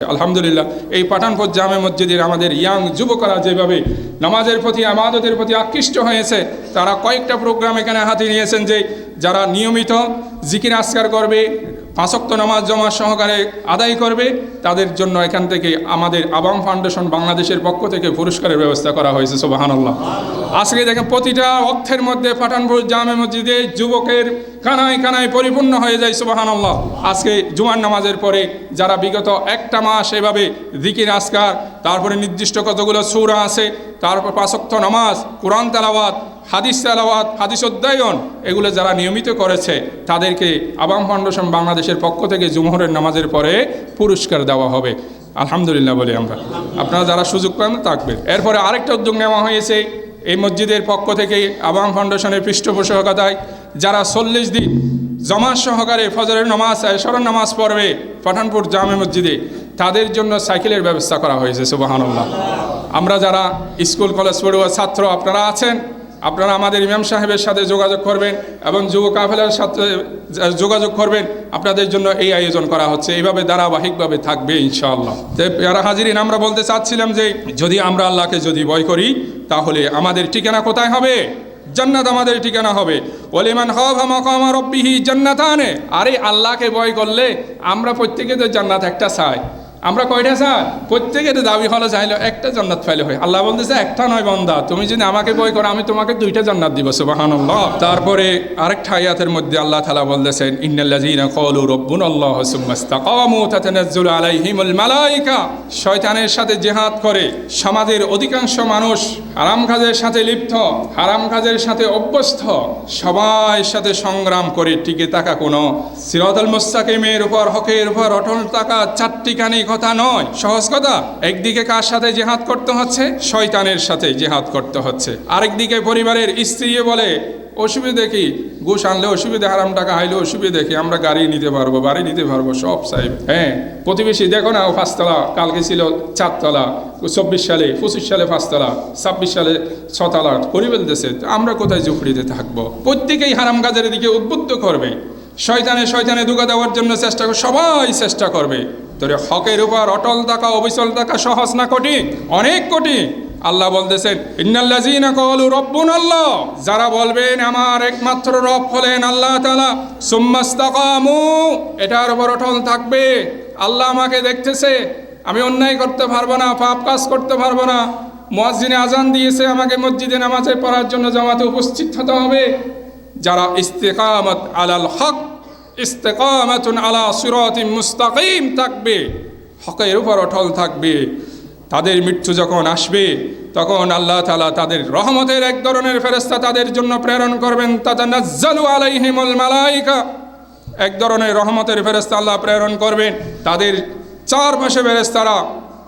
আলহামদুলিল্লাহ, এই পাঠানপুর জামে মসজিদের আমাদের ইয়াং যুবকরা যেভাবে নামাজের প্রতি, আমাদতের প্রতি আকৃষ্ট হয়েছে, তারা কয়েকটা প্রোগ্রাম এখানে হাতে নিয়েছেন যে, যারা নিয়মিত জিকির আস্কার করবে পাঁচক্ত নামাজ জমা সহকারে আদায় করবে, তাদের জন্য এখান থেকে আমাদের আবাম ফাউন্ডেশন বাংলাদেশের পক্ষ থেকে পুরস্কারের ব্যবস্থা করা হয়েছে সোবাহান্লাহ আজকে দেখেন প্রতিটা অক্ষের মধ্যে পাঠানপুর জামে মসজিদে যুবকের কানায় কানায় পরিপূর্ণ হয়ে যায় সুবাহান্লাহ আজকে জুমার নামাজের পরে যারা বিগত একটা মাস এভাবে দিকির আসকার তারপরে নির্দিষ্ট কতগুলো সূরা আছে তারপর পাঁচক্ত নামাজ, কোরআন তেলাওয়াত, হাদিস তেলাওয়াত, হাদিস অধ্যয়ন, এগুলো যারা নিয়মিত করেছে, তাদেরকে আবাম ফাউন্ডেশন বাংলাদেশের পক্ষ থেকে জুমহরের নামাজের পরে পুরস্কার দেওয়া হবে। আলহামদুলিল্লাহ বলি আমরা। আপনারা যারা সুযোগ পান থাকবেন এরপরে আরেকটা উদ্যোগ নেওয়া হয়েছে, এই মসজিদের পক্ষ থেকে আবাম ফাউন্ডেশনের পৃষ্ঠপোষকতায়, যারা চল্লিশ দিন জমা সহকারে ফজরের নামাজ শরণ নামাজ পড়বে পাঠানপুর জামে মসজিদে, তাদের জন্য সাইকেলের ব্যবস্থা করা হয়েছে, সুবাহানুল্লাহ। আমরা যারা স্কুল, কলেজ পড়ুয়া ছাত্র, আপনারা আছেন, আপনারা আমাদের ইমাম সাহেবের সাথে যোগাযোগ করবেন এবং যুব কাফেলার সাথে যোগাযোগ করবেন। আপনাদের জন্য এই আয়োজন করা হচ্ছে। এইভাবে ধারাবাহিকভাবে থাকবে, ইনশাআল্লাহ। যারা হাজিরিন, আমরা বলতে চাচ্ছিলাম যে, যদি আমরা আল্লাহকে যদি ভয় করি, তাহলে আমাদের ঠিকানা কোথায় হবে? জান্নাত আমাদের ঠিকানা হবে। ওলিমান খাফা মাকামা রব্বিহি জান্নাতানে। আরে আল্লাহকে ভয় করলে আমরা প্রত্যেকে তো জান্নাত একটা চাই। আমরা কয়টা চাই প্রত্যেকের দাবি হলো চাইলে একটা জান্নাত ফাইলে হয়। আল্লাহ বলতেছে, একটা নয় বন্দা। তুমি যদি আমাকে বই করো, আমি তোমাকে দুইটা জান্নাত দিব। সুবহানাল্লাহ। তারপরে আরেকটা আয়াতের মধ্যে আল্লাহ তালা বলতেছেন, ইন্নাল্লাযীনা ক্বালু রাব্বুনাল্লাহু সুম্মা ইসতাকামু তাতানাজ্জালু আলাইহিমুল মালায়েকা শয়তানের সাথে জেহাদ করে সমাজের অধিকাংশ মানুষ হারাম কাজের সাথে লিপ্ত, হারাম কাজের সাথে অভ্যস্ত, সবাই সাথে সংগ্রাম করে টিকে থাকা কোনো সিরাতাল মুস্তাকিমের উপর, হকের উপর অটল থাকা চারটিখানি কথা নয়, সহজ কথা। একদিকে কার সাথে জেহাদ করতে হচ্ছে? শয়তানের সাথে জেহাদ করতে হচ্ছে। আরেকদিকে পরিবারের স্ত্রী বলে, অসুবিধে কি? ঘুষ আনলে অসুবিধে, হারাম টাকা হাইলে অসুবিধে কি? আমরা গাড়ি নিতে পারব, বাড়ি নিতে পারব, সব সাহেব হ্যাঁ প্রতিবেশী, দেখো না ও পাঁচতলা, কালকে ছিল চারতলা, চব্বিশ সালে, পঁচিশ সালে পাঁচতলা, ছাব্বিশ সালে ছতলা, করে ফেলতেছে। আমরা কোথায় ঝুপড়িতে থাকব? প্রত্যেকেই হারাম কাজের দিকে উদ্বুদ্ধ করবে। শয়তানে শয়তানে দুগা দেওয়ার জন্য চেষ্টা সবাই চেষ্টা করবে। তোরে হকের উপর অটল থাকা, অবিচল থাকা সহজ না কঠিন? অনেক কঠিন। আল্লাহ বলতেছেন, ইন্নাল্লাযীনা ক্বালু রাব্বুনাল্লাহ যারা বলবেন, আমার একমাত্র রব হলেন আল্লাহ তাআলা। সুম্মাস্তাকামু, এটার উপর অটল থাকবে। আল্লাহ আমাকে দেখতেছে, আমি অন্যায় করতে পারব না, পাপ কাজ করতে পারব না। মুয়াজ্জিনে আজান দিয়েছে, আমাকে মসজিদে নামাজে পড়ার জন্য জামাতে উপস্থিত হতে হবে। যারা ইস্তেকামত আলাল হক ইস্তেকামাতুন আলা সিরাতিন মুস্তাকিম থাকবে। হকের উপর অটল থাকবে। তাদের মৃত্যু যখন আসবে, তখন আল্লাহ তালা তাদের রহমতের এক ধরনের ফেরেস্তা তাদের জন্য প্রেরণ করবেন। তাজা নাজ্জালু আলাইহিমুল মালাইকা। এক ধরনের রহমতের ফেরেস্তা আল্লাহ প্রেরণ করবেন। তাদের চারপাশে ফেরেস্তারা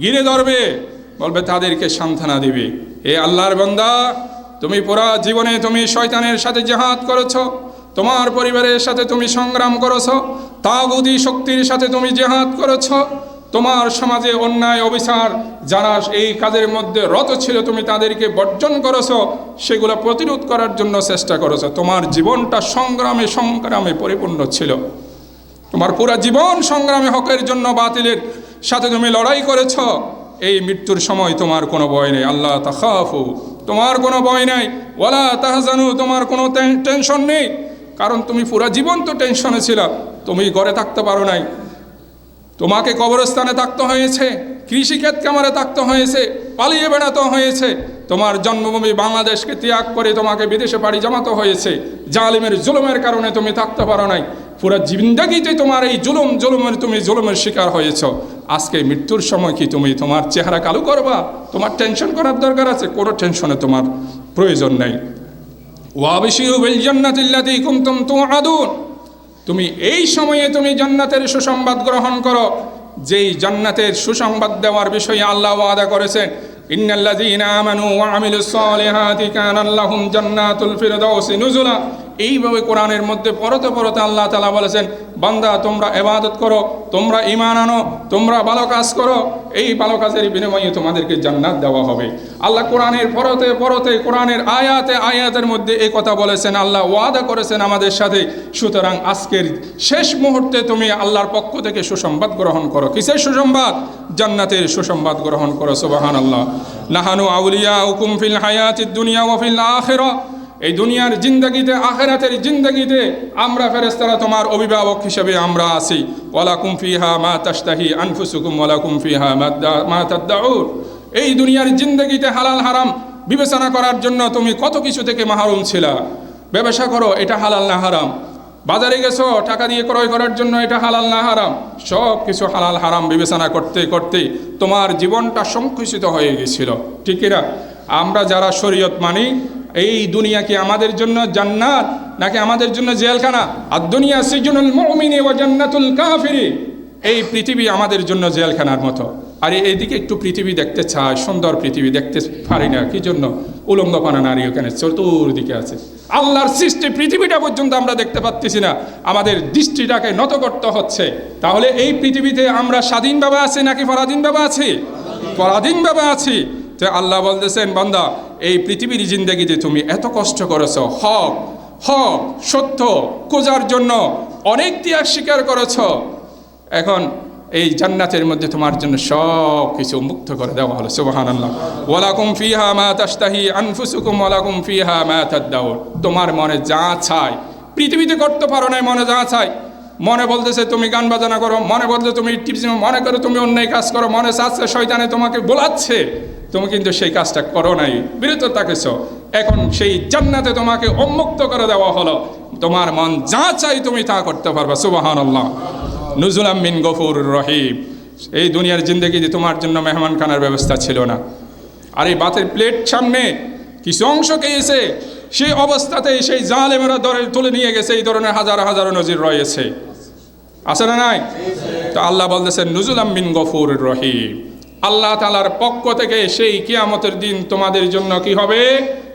গিরে ধরবে, বলবে তাদেরকে সান্ত্বনা দিবে। এ আল্লাহর বন্দা, তুমি পুরা জীবনে তুমি শয়তানের সাথে জেহাদ করেছ। তোমার পরিবারের সাথে তুমি সংগ্রাম করেছ, তাগুদি শক্তির সাথে তুমি জেহাদ করেছ, তোমার সমাজে অন্যায়, অবিচার, যারা এই কাজের মধ্যে রত ছিল, তুমি তাদেরকে বর্জন করেছ, সেগুলো প্রতিরোধ করার জন্য চেষ্টা করেছ। তোমার জীবনটা সংগ্রামে সংগ্রামে পরিপূর্ণ ছিল। তোমার পুরা জীবন সংগ্রামে হকের জন্য বাতিলের সাথে তুমি লড়াই করেছ। এই মৃত্যুর সময় তোমার কোনো ভয় নেই। আল্লাহ তাখাফু। তোমার কোনো ভয় নাই। ওয়ালা তাহজানু। তোমার কোনো টেনশন নেই। কারণ তুমি পুরা জীবন তো টেনশনে ছিল, তুমি ঘরে থাকতে পারো নাই। তোমাকে কবরস্থানে থাকতে হয়েছে, কৃষিক্ষেত কামারে থাকতে হয়েছে, পালিয়ে বেড়াতে হয়েছে। তোমার জন্মভূমি বাংলাদেশকে ত্যাগ করে তোমাকে বিদেশে পাড়ি জমাতে হয়েছে। জালিমের জুলুমের কারণে তুমি থাকতে পারো নাই। পুরো জিন্দগিতে তোমার এই জুলুম, জুলুমের তুমি জুলুমের শিকার হয়েছ। আজকে মৃত্যুর সময় কি তুমি তোমার চেহারা কালো করবা? তোমার টেনশন করার দরকার আছে? কোনো টেনশনে তোমার প্রয়োজন নেই। ওয়াবিশিরু বিল জান্নাতিল্লাতী কুনতুম তুআদুন। তুমি এই সময়ে তুমি জান্নাতের সুসংবাদ গ্রহণ করো। যেই জান্নাতের সুসংবাদ দেওয়ার বিষয়ে আল্লাহ ওয়াদা করেছেন, ইন্নাল্লাযীনা আমানু ওয়া আমিলুস সালিহাতি কানাল্লাহুম লাহুম জান্নাতুল ফিরদাউসি নুজুলা। এইভাবে কোরআনের মধ্যে পরতে পরতে আল্লাহ তালা বলেছেন, বান্দা, তোমরা এবাদত করো, তোমরা ইমান আনো, তোমরা ভালো কাজ করো, এই ভালো কাজের বিনিময়ে তোমাদেরকে জান্নাত দেওয়া হবে। আল্লাহ কোরআনের পরতে পরতে, কোরআনের আয়াতে আয়াতের মধ্যে এই কথা বলেছেন, আল্লাহ ওয়াদা করেছেন আমাদের সাথে, সুতরাং আজকের শেষ মুহূর্তে তুমি আল্লাহর পক্ষ থেকে সুসংবাদ গ্রহণ করো। কিসের সুসংবাদ? জান্নাতের সুসংবাদ গ্রহণ করো সুবাহান আল্লাহ নাহানু আউলিয়া হুকুম ফিল হায়াতিদ দুনিয়া ও ফিল আখেরা। এই দুনিয়ার জিন্দগিতে, আখেরাতের জিন্দগিতে আমরা ফেরেস্তারা তোমার অভিভাবক হিসেবে আমরা আছি। ওয়ালা কুমফিহা মা তাস্তাহি আনফুসুকুম ওয়ালা কুমফিহা মা তাদ্দাউর। এই দুনিয়ার জিন্দগিতে হালাল হারাম বিবেচনা করার জন্য তুমি কত কিছু থেকে মাহরুম ছিলা। ব্যবসা করো, এটা হালাল না হারাম। বাজারে গেছো, টাকা দিয়ে ক্রয় করার জন্য এটা হালাল না হারাম। সব কিছু হালাল হারাম বিবেচনা করতে করতে তোমার জীবনটা সংকুচিত হয়ে গেছিল। ঠিক না আমরা যারা শরীয়ত মানি এই দুনিয়া কি আমাদের জন্য জান্নাত, নাকি আমাদের জন্য জেলখানা? আর দুনিয়া সিজনুল মুমিনি ওয়া জান্নাতুল কাফিরি। এই পৃথিবী আমাদের জন্য জেলখানার মতো। আর এইদিকে একটু পৃথিবী দেখতে চায় সুন্দর পৃথিবী দেখতে পারি না, কি জন্য? উলঙ্গপানা নারী ওখানে চতুর্দিকে আছে। আল্লাহর সৃষ্টি পৃথিবীটা পর্যন্ত আমরা দেখতে পাচ্ছি না। আমাদের দৃষ্টিটাকে নত করতে হচ্ছে। তাহলে এই পৃথিবীতে আমরা স্বাধীনভাবে আছি নাকি পরাধীনভাবে আছি? পরাধীনভাবে আছি। তো আল্লাহ বলতেছেন, বান্দা এই পৃথিবীর জিন্দগিতে তুমি এত কষ্ট করেছ। হক হক, সত্য, খোঁজার জন্য অনেক ত্যাগ স্বীকার করেছ। এখন এই জান্নাতের মধ্যে তোমার জন্য সব কিছু মুক্ত করে দেওয়া হলো সুবাহান আল্লাহ ওয়ালাকুম ফিহা মা তাস্তাহি আনফুসুকুম, ওয়ালাকুম ফিহা মা তাদ্দাউর তোমার মনে যা চায় পৃথিবীতে করতে পারো না মনে যা চায় মনে বলতেছে, তুমি গান বাজানা করো। মনে বলতে তুমি টিপস মনে করো, তুমি অন্যায় কাজ করো। মনে চাচ্ছে, শয়তানে তোমাকে বোলাচ্ছে। তুমি কিন্তু সেই কাজটা করো নাই। বিরত থাকেছ। এখন সেই জান্নাতে তোমাকে উন্মুক্ত করে দেওয়া হলো। তোমার মন যা চাই তুমি তা করতে পারবা। সুবাহান আল্লাহ নুজুলাম মিন গফুর রহিম। এই দুনিয়ার জিন্দগিতে তোমার জন্য মেহমান খানার ব্যবস্থা ছিল না। আর এই বাতের প্লেট সামনে কিছু অংশ খেয়েছে। সেই অবস্থাতেই সেই জালেমেরা দরে তুলে নিয়ে গেছে। এই ধরনের হাজার হাজার নজির রয়েছে। আছে না নাই? তো আল্লাহ বলতেছেন, নুজুলাম মিন গফুর রহিম। আল্লাহ তালার পক্ষ থেকে সেই কিয়ামতের দিন তোমাদের জন্য কি হবে?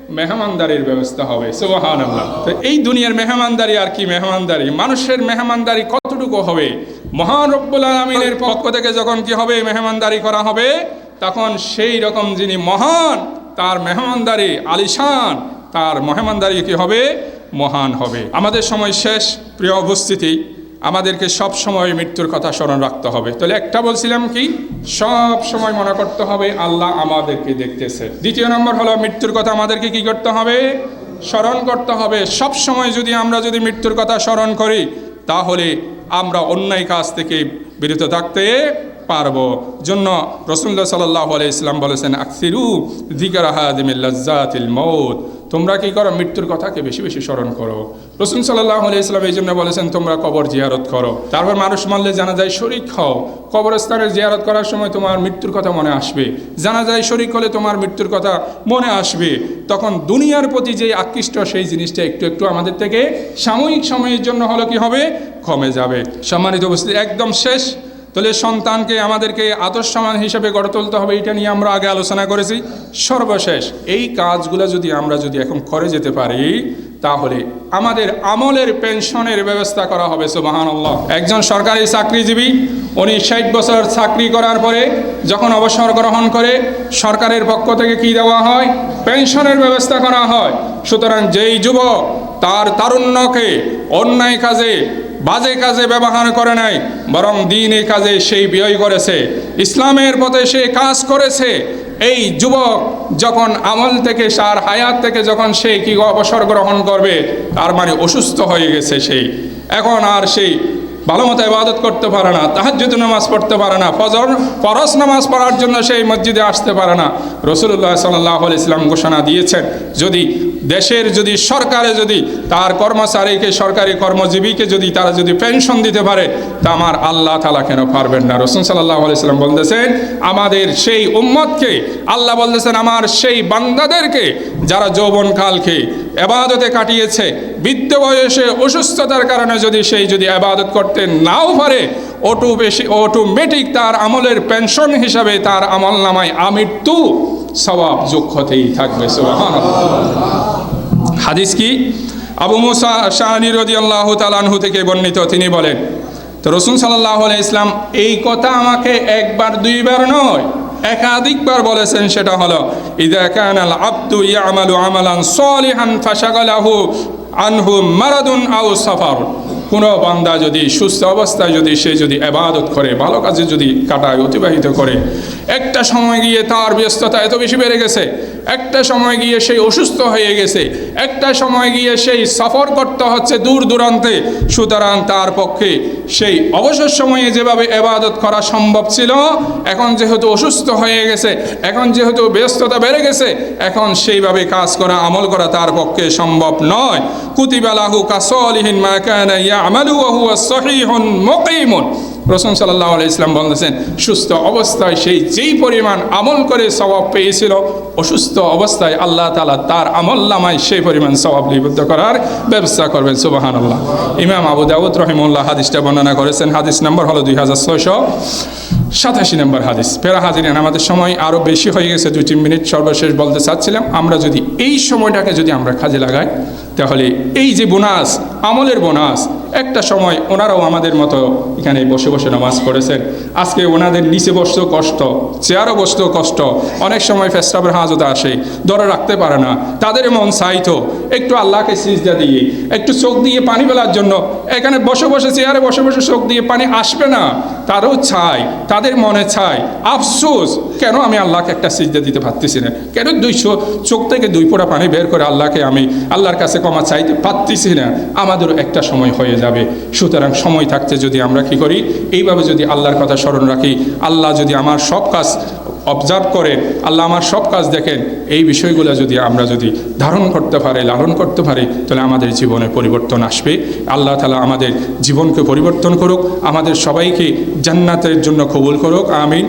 মেহমানদারির ব্যবস্থা হবে। সুবাহান আল্লাহ তো এই দুনিয়ার মেহমানদারি আর কি মেহমানদারি? মানুষের মেহমানদারি কতটুকু হবে? মহান রব্বুল আলমিনের পক্ষ থেকে যখন কি হবে? মেহমানদারি করা হবে। তখন সেই রকম যিনি মহান, তার মেহমানদারি আলিশান, তার মেহমানদারি কি হবে? মহান হবে। আমাদের সময় শেষ। প্রিয় উপস্থিতি আমাদেরকে সব সময় মৃত্যুর কথা স্মরণ রাখতে হবে। তাহলে একটা বলছিলাম কি? সব সময় মনে করতে হবে আল্লাহ আমাদেরকে দেখতেছে। দ্বিতীয় নম্বর হলো মৃত্যুর কথা আমাদেরকে কি করতে হবে? স্মরণ করতে হবে। সব সময় যদি আমরা যদি মৃত্যুর কথা স্মরণ করি, তাহলে আমরা অন্যায় কাজ থেকে বিরত থাকতে পারব। জন্য রসুল্লাহ সাল্লাহ ইসলাম বলেছেন, আকসিরু দিকারাহাদিমিল্লাজাতিল মৌত তোমরা কি করো, মৃত্যুর কথাকে বেশি বেশি স্মরণ করো। রসুল সাল্লাহ ইসলাম এই জন্য বলেছেন, তোমরা কবর জিয়ারত করো। তারপর মানুষ মানলে জানা যায় শরিক হও। কবরস্থানের জিয়ারত করার সময় তোমার মৃত্যুর কথা মনে আসবে। জানা যায় শরিক হলে তোমার মৃত্যুর কথা মনে আসবে। তখন দুনিয়ার প্রতি যে আকৃষ্ট, সেই জিনিসটা একটু একটু আমাদের থেকে সাময়িক সময়ের জন্য হলো কি হবে? কমে যাবে। সম্মানিত উপস্থিতি, একদম শেষ। তাহলে সন্তানকে আমাদেরকে আদর্শমান হিসেবে গড়ে তুলতে হবে, এটা নিয়ে আমরা আগে আলোচনা করেছি। সর্বশেষ, এই কাজগুলো যদি আমরা যদি এখন করে যেতে পারি, তাহলে আমাদের আমলের পেনশনের ব্যবস্থা করা হবে সুবাহান আল্লাহ একজন সরকারি চাকরিজীবী, উনি ষাট বছর চাকরি করার পরে যখন অবসর গ্রহণ করে, সরকারের পক্ষ থেকে কি দেওয়া হয়? পেনশনের ব্যবস্থা করা হয়। সুতরাং যেই যুবক তার তারুণ্যকে অন্যায় কাজে বাজে কাজে ব্যবহার করে নাই, বরং দিন এই কাজে সেই ব্যয় করেছে। ইসলামের পথে সে কাজ করেছে। এই যুবক যখন আমল থেকে সার হায়াত থেকে যখন সে কি অবসর গ্রহণ করবে, তার মানে অসুস্থ হয়ে গেছে সেই এখন আর সেই ভালো মতো ইবাদত করতে পারে না, তাহাজ্জুদ নামাজ পড়তে পারে না, ফজর, ফরজ নামাজ পড়ার জন্য সেই মসজিদে আসতে পারে না। রসুল্লাহ সাল্লাহ ইসলাম ঘোষণা দিয়েছেন, যদি দেশের যদি সরকারে যদি তার কর্মচারীকে, সরকারি কর্মজীবীকে যদি তারা যদি পেনশন দিতে পারে, তা আমার আল্লাহ তালা কেন পারবেন না? রসুন সাল্লাহ আলাইসাল্লাম বলতেছেন, আমাদের সেই উম্মতকে, আল্লাহ বলতেছেন, আমার সেই বান্দাদেরকে যারা যৌবনকালকে এবাদতে কাটিয়েছে, বৃদ্ধ বয়সে অসুস্থতার কারণে যদি সেই যদি আবাদত করতে নাও পারে অটো বেশি অটোমেটিক তার আমলের পেনশন হিসাবে তার আমল নামায় আমৃত্যু সবাব যোগ হতেই থাকবে হাদিস কি? আবু মুসা শাহানি আল্লাহ তালানহু থেকে বর্ণিত, তিনি বলেন, তো রসুন সাল্লাহ ইসলাম এই কথা আমাকে একবার দুইবার নয় একাধিকবার বলেছেন সেটা হলো, ইদা কানাল আব্দু ইয়ামালু আমালান সলিহান ফাশাগালাহু আনহু মারাদুন আউ সাফার কোনো বান্দা যদি সুস্থ অবস্থায় যদি সে যদি এবাদত করে, ভালো কাজে যদি কাটায়, অতিবাহিত করে, একটা সময় গিয়ে তার ব্যস্ততা এত বেশি বেড়ে গেছে, একটা সময় গিয়ে সেই অসুস্থ হয়ে গেছে, একটা সময় গিয়ে সেই সফর করতে হচ্ছে দূর দূরান্তে, সুতরাং তার পক্ষে সেই অবসর সময়ে যেভাবে এবাদত করা সম্ভব ছিল, এখন যেহেতু অসুস্থ হয়ে গেছে, এখন যেহেতু ব্যস্ততা বেড়ে গেছে, এখন সেইভাবে কাজ করা, আমল করা তার পক্ষে সম্ভব নয়। কুতিবালাহু কাসলিহিন মা কানা ওয়া হুয়া সহিহুন মুকিমুন। রসুল সাল্লাহ ইসলাম বলতেছেন, সুস্থ অবস্থায় সেই যেই পরিমাণ আমল করে স্বভাব পেয়েছিল, অসুস্থ অবস্থায় আল্লাহ তালা তার আমল নামায় সেই পরিমাণ স্বভাব লিপিবদ্ধ করার ব্যবস্থা করবেন সুবাহান আল্লাহ ইমাম আবু দাউদ রহিমুল্লাহ হাদিসটা বর্ণনা করেছেন, হাদিস নম্বর হলো দুই হাজার ছয়শো সাতাশি নম্বর হাদিস। ফেরা হাজিরেন, আমাদের সময় আরও বেশি হয়ে গেছে দুই তিন মিনিট সর্বশেষ বলতে চাচ্ছিলাম, আমরা যদি এই সময়টাকে যদি আমরা কাজে লাগাই, তাহলে এই যে বোনাস, আমলের বোনাস একটা সময় ওনারাও আমাদের মতো এখানে বসে বসে নামাজ পড়েছেন। আজকে ওনাদের নিচে বসতেও কষ্ট, চেয়ারও বসতেও কষ্ট। অনেক সময় ফেস্টাবের হাজতে আসে, ধরে রাখতে পারে না। তাদের মন চাইতো একটু আল্লাহকে সিজদা দিয়ে, একটু চোখ দিয়ে পানি ফেলার জন্য। এখানে বসে বসে চেয়ারে বসে বসে চোখ দিয়ে পানি আসবে না। তারও চাই তাদের মনে চায় আফসোস, কেন আমি আল্লাহকে একটা সিজদা দিতে পারতেছি না? কেন দুই চোখ থেকে দুই ফোঁটা পানি বের করে আল্লাহকে আমি আল্লাহর কাছে ক্ষমা চাইতে পারতেছি না? আমাদেরও একটা সময় হয়ে যাবে। সুতরাং সময় থাকতে যদি আমরা কি করি? এইভাবে যদি আল্লাহর কথা স্মরণ রাখি, আল্লাহ যদি আমার সব কাজ অবজার্ভ করেন আল্লাহ আমার সব কাজ দেখেন। এই বিষয়গুলো যদি আমরা যদি ধারণ করতে পারি, লালন করতে পারি, তাহলে আমাদের জীবনে পরিবর্তন আসবে। আল্লাহ তালা আমাদের জীবনকে পরিবর্তন করুক, আমাদের সবাইকে জান্নাতের জন্য কবুল করুক, আমিন।